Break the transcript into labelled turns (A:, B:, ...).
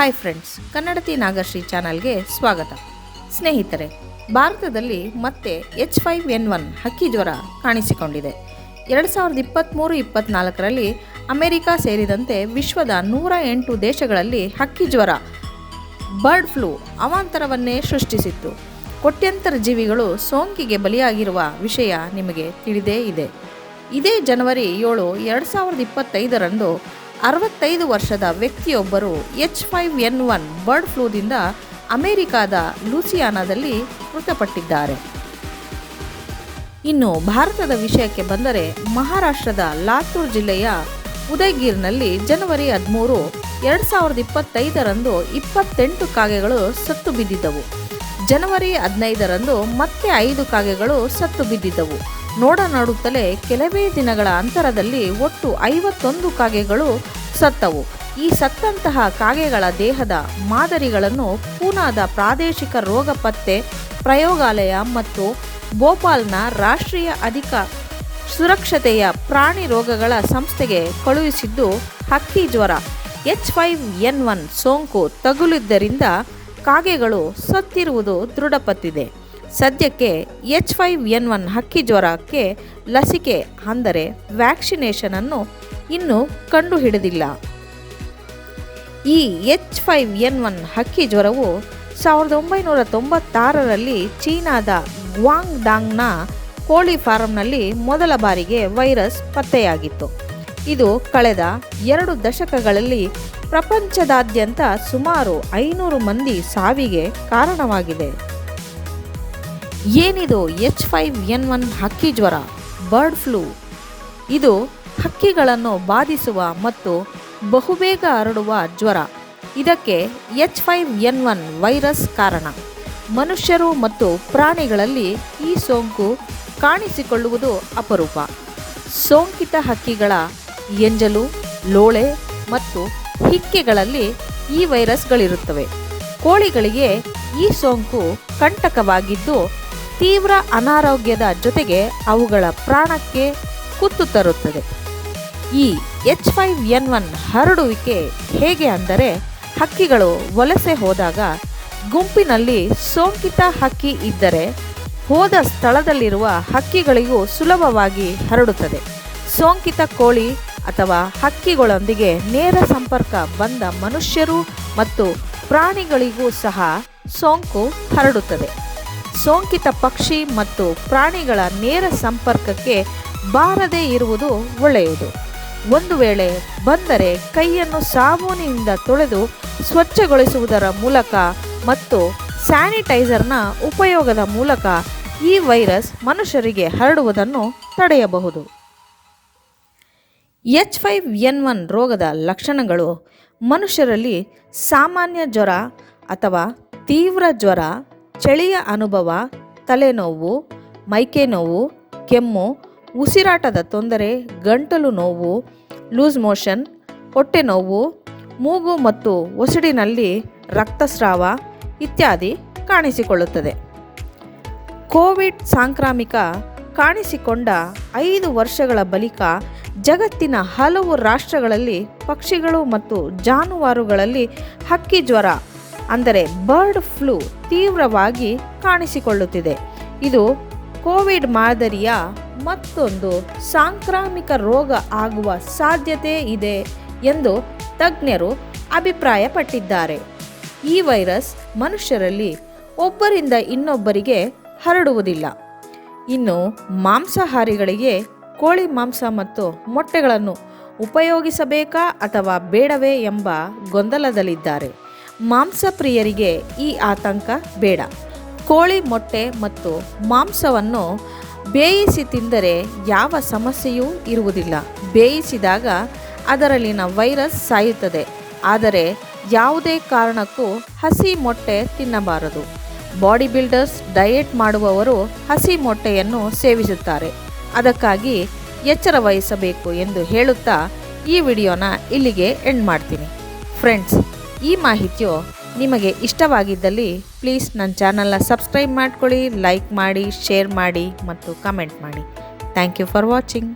A: Hi friends ಕನ್ನಡತಿ ನಾಗಶ್ರೀ ಚಾನಲ್ಗೆ ಸ್ವಾಗತ. ಸ್ನೇಹಿತರೆ, ಭಾರತದಲ್ಲಿ ಮತ್ತೆ ಎಚ್ ಫೈವ್ ಎನ್ ಒನ್ ಹಕ್ಕಿ ಜ್ವರ ಕಾಣಿಸಿಕೊಂಡಿದೆ. ಎರಡು ಸಾವಿರದ ಇಪ್ಪತ್ತ್ಮೂರು ಇಪ್ಪತ್ತ್ನಾಲ್ಕರಲ್ಲಿ ಅಮೆರಿಕ ಸೇರಿದಂತೆ ವಿಶ್ವದ ನೂರ ಎಂಟು ದೇಶಗಳಲ್ಲಿ ಹಕ್ಕಿ ಜ್ವರ ಬರ್ಡ್ ಫ್ಲೂ ಅವಾಂತರವನ್ನೇ ಸೃಷ್ಟಿಸಿತ್ತು. ಕೋಟ್ಯಂತರ ಜೀವಿಗಳು ಸೋಂಕಿಗೆ ಬಲಿಯಾಗಿರುವ ವಿಷಯ ನಿಮಗೆ ತಿಳಿದೇ ಇದೆ. ಇದೇ ಜನವರಿ ಏಳು, ಎರಡು ಸಾವಿರದ ಇಪ್ಪತ್ತೈದರಂದು ಅರವತ್ತೈದು ವರ್ಷದ ವ್ಯಕ್ತಿಯೊಬ್ಬರು H five N one bird ಫ್ಲೂದಿಂದ ಅಮೆರಿಕಾದ ಲೂಸಿಯಾನಾದಲ್ಲಿ ಮೃತಪಟ್ಟಿದ್ದಾರೆ. ಇನ್ನು ಭಾರತದ ವಿಷಯಕ್ಕೆ ಬಂದರೆ ಮಹಾರಾಷ್ಟ್ರದ ಲಾತೂರ್ ಜಿಲ್ಲೆಯ ಉದಯಗಿರ್ನಲ್ಲಿ ಜನವರಿ ಹದಿಮೂರು ಎರಡು ಸಾವಿರದ ಇಪ್ಪತ್ತೈದರಂದು ಇಪ್ಪತ್ತೆಂಟು ಕಾಗೆಗಳು ಸತ್ತು ಬಿದ್ದಿದ್ದವು. ಜನವರಿ ಹದಿನೈದರಂದು ಮತ್ತೆ ಐದು ಕಾಗೆಗಳು ಸತ್ತು ಬಿದ್ದಿದ್ದವು. ನೋಡ ನೋಡುತ್ತಲೇ ಕೆಲವೇ ದಿನಗಳ ಅಂತರದಲ್ಲಿ ಒಟ್ಟು ಐವತ್ತೊಂದು ಕಾಗೆಗಳು ಸತ್ತವು. ಈ ಸತ್ತಂತಹ ಕಾಗೆಗಳ ದೇಹದ ಮಾದರಿಗಳನ್ನು ಪೂನಾದ ಪ್ರಾದೇಶಿಕ ರೋಗ ಪತ್ತೆ ಪ್ರಯೋಗಾಲಯ ಮತ್ತು ಭೋಪಾಲ್ನ ರಾಷ್ಟ್ರೀಯ ಅಧಿಕ ಸುರಕ್ಷತೆಯ ಪ್ರಾಣಿ ರೋಗಗಳ ಸಂಸ್ಥೆಗೆ ಕಳುಹಿಸಿದ್ದು ಹಕ್ಕಿ ಜ್ವರ. ಎಚ್ ಫೈವ್ ಎನ್ ಒನ್ ಸೋಂಕು ತಗುಲಿದ್ದರಿಂದ ಕಾಗೆಗಳು ಸತ್ತಿರುವುದು ದೃಢಪಟ್ಟಿದೆ ಸದ್ಯಕ್ಕೆ ಎಚ್ ಫೈವ್ ಎನ್ ಒನ್ ಹಕ್ಕಿ ಜ್ವರಕ್ಕೆ ಲಸಿಕೆ ಅಂದರೆ ವ್ಯಾಕ್ಸಿನೇಷನನ್ನು ಇನ್ನೂ ಕಂಡುಹಿಡಿದಿಲ್ಲ. ಈ ಎಚ್ ಫೈವ್ ಎನ್ ಒನ್ ಹಕ್ಕಿ ಜ್ವರವು ಸಾವಿರದ ಒಂಬೈನೂರ ತೊಂಬತ್ತಾರರಲ್ಲಿ ಚೀನಾದ ಗ್ವಾಂಗ್ಡಾಂಗ್ನ ಕೋಳಿ ಫಾರಂನಲ್ಲಿ ಮೊದಲ ಬಾರಿಗೆ ವೈರಸ್ ಪತ್ತೆಯಾಗಿತ್ತು. ಇದು ಕಳೆದ ಎರಡು ದಶಕಗಳಲ್ಲಿ ಪ್ರಪಂಚದಾದ್ಯಂತ ಸುಮಾರು ಐನೂರು ಮಂದಿ ಸಾವಿಗೆ ಕಾರಣವಾಗಿದೆ. ಏನಿದು ಎಚ್ ಫೈವ್ ಎನ್ ಒನ್ ಹಕ್ಕಿ ಜ್ವರ? ಬರ್ಡ್ ಫ್ಲೂ ಇದು ಹಕ್ಕಿಗಳನ್ನು ಬಾಧಿಸುವ ಮತ್ತು ಬಹುಬೇಗ ಹರಡುವ ಜ್ವರ. ಇದಕ್ಕೆ H five N one virus ಕಾರಣ. ಮನುಷ್ಯರು ಮತ್ತು ಪ್ರಾಣಿಗಳಲ್ಲಿ ಈ ಸೋಂಕು ಕಾಣಿಸಿಕೊಳ್ಳುವುದು ಅಪರೂಪ. ಸೋಂಕಿತ ಹಕ್ಕಿಗಳ ಎಂಜಲು, ಲೋಳೆ ಮತ್ತು ಹಿಕ್ಕೆಗಳಲ್ಲಿ ಈ ವೈರಸ್ಗಳಿರುತ್ತವೆ. ಕೋಳಿಗಳಿಗೆ ಈ ಸೋಂಕು ಕಂಟಕವಾಗಿದ್ದು, ತೀವ್ರ ಅನಾರೋಗ್ಯದ ಜೊತೆಗೆ ಅವುಗಳ ಪ್ರಾಣಕ್ಕೆ ಕುತ್ತು ತರುತ್ತದೆ. ಈ ಎಚ್ ಫೈವ್ ಎನ್ ಒನ್ ಹರಡುವಿಕೆ ಹೇಗೆ ಅಂದರೆ ಹಕ್ಕಿಗಳು ವಲಸೆ ಹೋದಾಗ ಗುಂಪಿನಲ್ಲಿ ಸೋಂಕಿತ ಹಕ್ಕಿ ಇದ್ದರೆ ಹೋದ ಸ್ಥಳದಲ್ಲಿರುವ ಹಕ್ಕಿಗಳಿಗೂ ಸುಲಭವಾಗಿ ಹರಡುತ್ತದೆ. ಸೋಂಕಿತ ಕೋಳಿ ಅಥವಾ ಹಕ್ಕಿಗಳೊಂದಿಗೆ ನೇರ ಸಂಪರ್ಕ ಬಂದ ಮನುಷ್ಯರು ಮತ್ತು ಪ್ರಾಣಿಗಳಿಗೂ ಸಹ ಸೋಂಕು ಹರಡುತ್ತದೆ. ಸೋಂಕಿತ ಪಕ್ಷಿ ಮತ್ತು ಪ್ರಾಣಿಗಳ ನೇರ ಸಂಪರ್ಕಕ್ಕೆ ಬಾರದೇ ಇರುವುದು ಒಳ್ಳೆಯದು. ಒಂದು ವೇಳೆ ಬಂದರೆ ಕೈಯನ್ನು ಸಾಬೂನಿನಿಂದ ತೊಳೆದು ಸ್ವಚ್ಛಗೊಳಿಸುವುದರ ಮೂಲಕ ಮತ್ತು ಸ್ಯಾನಿಟೈಸರ್ನ ಉಪಯೋಗದ ಮೂಲಕ ಈ ವೈರಸ್ ಮನುಷ್ಯರಿಗೆ ಹರಡುವುದನ್ನು ತಡೆಯಬಹುದು. ಎಚ್ ಫೈವ್ ಎನ್ ಒನ್ ರೋಗದ ಲಕ್ಷಣಗಳು ಮನುಷ್ಯರಲ್ಲಿ ಸಾಮಾನ್ಯ ಜ್ವರ ಅಥವಾ ತೀವ್ರ ಜ್ವರ, ಚಳಿಯ ಅನುಭವ, ತಲೆನೋವು, ಮೈಕೆ ನೋವು, ಕೆಮ್ಮು ಉಸಿರಾಟದ ತೊಂದರೆ, ಗಂಟಲು ನೋವು, ಲೂಸ್ ಮೋಷನ್, ಹೊಟ್ಟೆ ನೋವು, ಮೂಗು ಮತ್ತು ಒಸಡಿನಲ್ಲಿ ರಕ್ತಸ್ರಾವ ಇತ್ಯಾದಿ ಕಾಣಿಸಿಕೊಳ್ಳುತ್ತದೆ. ಕೋವಿಡ್ ಸಾಂಕ್ರಾಮಿಕ ಕಾಣಿಸಿಕೊಂಡ ಐದು ವರ್ಷಗಳ ಬಳಿಕ ಜಗತ್ತಿನ ಹಲವು ರಾಷ್ಟ್ರಗಳಲ್ಲಿ ಪಕ್ಷಿಗಳು ಮತ್ತು ಜಾನುವಾರುಗಳಲ್ಲಿ ಹಕ್ಕಿ ಜ್ವರ, ಅಂದರೆ ಬರ್ಡ್ ಫ್ಲೂ, ತೀವ್ರವಾಗಿ ಕಾಣಿಸಿಕೊಳ್ಳುತ್ತಿದೆ. ಇದು ಕೋವಿಡ್ ಮಾದರಿಯ ಮತ್ತೊಂದು ಸಾಂಕ್ರಾಮಿಕ ರೋಗ ಆಗುವ ಸಾಧ್ಯತೆ ಇದೆ ಎಂದು ತಜ್ಞರು ಅಭಿಪ್ರಾಯಪಟ್ಟಿದ್ದಾರೆ. ಈ ವೈರಸ್ ಮನುಷ್ಯರಲ್ಲಿ ಒಬ್ಬರಿಂದ ಇನ್ನೊಬ್ಬರಿಗೆ ಹರಡುವುದಿಲ್ಲ. ಇನ್ನು ಮಾಂಸಾಹಾರಿಗಳಿಗೆ ಕೋಳಿ ಮಾಂಸ ಮತ್ತು ಮೊಟ್ಟೆಗಳನ್ನು ಉಪಯೋಗಿಸಬೇಕಾ ಅಥವಾ ಬೇಡವೇ ಎಂಬ ಗೊಂದಲದಲ್ಲಿದ್ದಾರೆ. ಮಾಂಸಪ್ರಿಯರಿಗೆ ಈ ಆತಂಕ ಬೇಡ. ಕೋಳಿ ಮೊಟ್ಟೆ ಮತ್ತು ಮಾಂಸವನ್ನು ಬೇಯಿಸಿ ತಿಂದರೆ ಯಾವ ಸಮಸ್ಯೆಯೂ ಇರುವುದಿಲ್ಲ. ಬೇಯಿಸಿದಾಗ ಅದರಲ್ಲಿನ ವೈರಸ್ ಸಾಯುತ್ತದೆ. ಆದರೆ ಯಾವುದೇ ಕಾರಣಕ್ಕೂ ಹಸಿ ಮೊಟ್ಟೆ ತಿನ್ನಬಾರದು. ಬಾಡಿ ಬಿಲ್ಡರ್ಸ್ ಡಯೆಟ್ ಮಾಡುವವರು ಹಸಿ ಮೊಟ್ಟೆಯನ್ನು ಸೇವಿಸುತ್ತಾರೆ. ಅದಕ್ಕಾಗಿ ಎಚ್ಚರ ವಹಿಸಬೇಕು ಎಂದು ಹೇಳುತ್ತಾ ಈ ವಿಡಿಯೋನ ಇಲ್ಲಿಗೆ ಎಂಡ್ ಮಾಡ್ತೀನಿ. ಫ್ರೆಂಡ್ಸ್ ಈ ಮಾಹಿತಿಯು ನಿಮಗೆ ಇಷ್ಟವಾಗಿದ್ದಲ್ಲಿ ಪ್ಲೀಸ್ ನನ್ನ ಚಾನಲ್ನ ಸಬ್ಸ್ಕ್ರೈಬ್ ಮಾಡ್ಕೊಳ್ಳಿ, ಲೈಕ್ ಮಾಡಿ, ಶೇರ್ ಮಾಡಿ ಮತ್ತು ಕಮೆಂಟ್ ಮಾಡಿ. Thank you for watching.